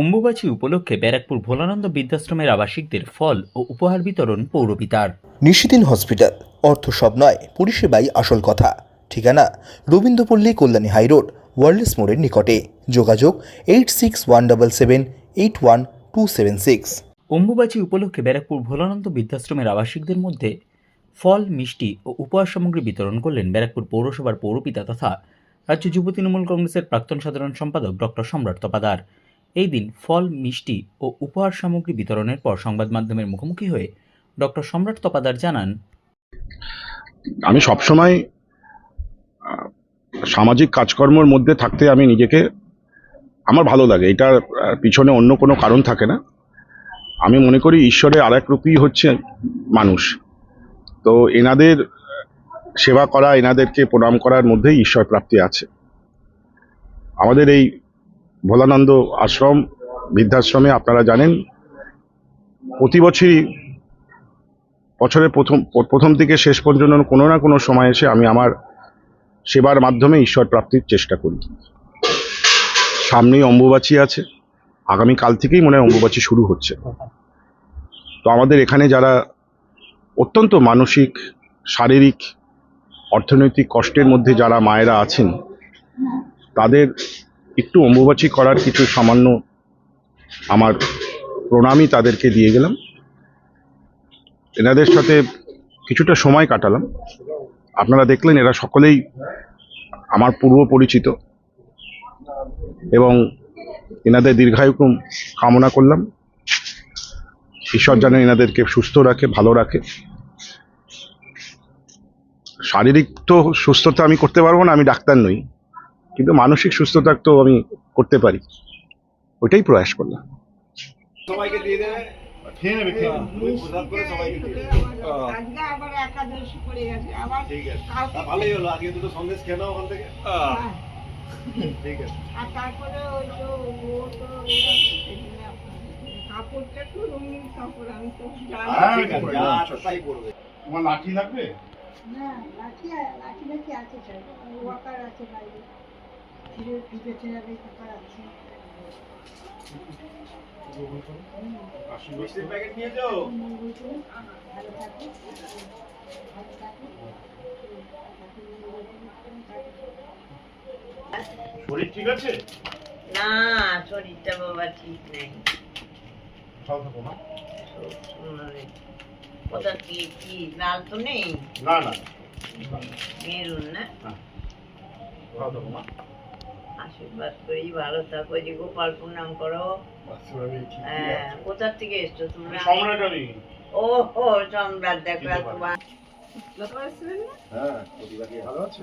অম্বুবাচী উপলক্ষে ব্যারাকপুর ভোলানন্দ বৃদ্ধাশ্রমের আবাসিকদের ফল ও উপহার বিতরণ পৌরপিতার। নিশিদিন হসপিটাল অর্থ সব নয় পরিষেবাই আসল কথা। ঠিকানা রবীন্দ্রপল্লী কল্যাণী হাইরোড ওয়ার্ল্ডস মোড়ের নিকটে। যোগাযোগ eight six one double seven eight one two seven six. Ambubachi উপলক্ষে ব্যারাকপুর ভোলানন্দ বৃদ্ধাশ্রমের আবাসিকদের মধ্যে ফল মিষ্টি ও উপহার সামগ্রী বিতরণ করলেন ব্যারাকপুর পৌরসভার পৌরপিতা তথা রাজ্য যুব তৃণমূল কংগ্রেসের প্রাক্তন সাধারণ সম্পাদক ডক্টর সম্রাট তপাদার। এই দিন ফল, মিষ্টি ও উপহার সামগ্রী বিতরণের পর সংবাদ মাধ্যমের মুখোমুখি হয়ে ডক্টর সম্রাট তপাদার জানান, আমি সবসময় সামাজিক কাজকর্মের মধ্যে থাকতে আমি নিজেকে, আমার ভালো লাগে। এটার পিছনে অন্য কোনো কারণ থাকে না। আমি মনে করি ঈশ্বরের আরেক রূপই হচ্ছে মানুষ। তো এনাদের, সেবা করা, এনাদেরকে প্রণাম করার মধ্যেই ঈশ্বর প্রাপ্তি আছে। আমাদের এই ভোলানন্দ আশ্রম বৃদ্ধাশ্রমে আপনারা জানেন, প্রতি বছরই বছরের প্রথম প্রথম থেকে শেষ পর্যন্ত কোনো না কোনো সময় এসে আমি আমার সেবার মাধ্যমে ঈশ্বর প্রাপ্তির চেষ্টা করি। সামনেই অম্বুবাচী আছে, আগামী কাল থেকেই মনে হয় অম্বুবাচী শুরু হচ্ছে। তো আমাদের এখানে যারা অত্যন্ত মানসিক, শারীরিক, অর্থনৈতিক কষ্টের মধ্যে যারা মায়েরা আছেন, তাদের একটু অম্বুবাচী করার কিছু সামান্য আমার প্রণামই তাদেরকে দিয়ে গেলাম। এনাদের সাথে কিছুটা সময় কাটালাম। আপনারা দেখলেন এরা সকলেই আমার পূর্ব পরিচিত এবং এনাদের দীর্ঘায়ু কামনা করলাম। ঈশ্বর যেন এনাদেরকে সুস্থ রাখে, ভালো রাখে। শারীরিক তো সুস্থতা আমি করতে পারব না, আমি ডাক্তার নই। কিন্তু মানসিক সুস্থতা তো আমি করতে পারি। ওইটাই প্রয়াস করলাম। সবাইকে দিয়ে দেবে? খেয়ে নেবে খেয়ে নেবে। তুমি প্রসাদ করে সবাইকে দিয়ে আজকে আবার একাদশী পড়ে গেছে। আবার ঠিক আছে। তা ভালোই হলো। আজকে দুটো সন্দেশ খেয়ে নাও ওখান থেকে। হ্যাঁ। ঠিক আছে। আর তারপরে ওই তো ও তো কাপড়টা একটু রঙিন কাপড় আমি তো জানি। হ্যাঁ, তোমার লাঠি লাগবে? না লাঠি লাঠি লাঠি আছে স্যার। ওয়াকার আছে বাইরে। প্যাকেট নিয়ে যাও। ভালো থাকুন ভালো থাকুন শরীর ঠিক আছে? না শরীরটা বাবা ঠিক নেই। খাও থাকো কোথা কি কি লাল তো নেই? না না। মেরুন না? খাও থাকো মা। আশীর্বাদ করি ভালো থাকো যে গোপাল প্রণাম করো। হ্যাঁ কোথার থেকে এসছো তোমরা? সম্রাট আমি। ও ও সম্রাট দেখো তোমার। হ্যাঁ প্রতিবাদী ভালো আছে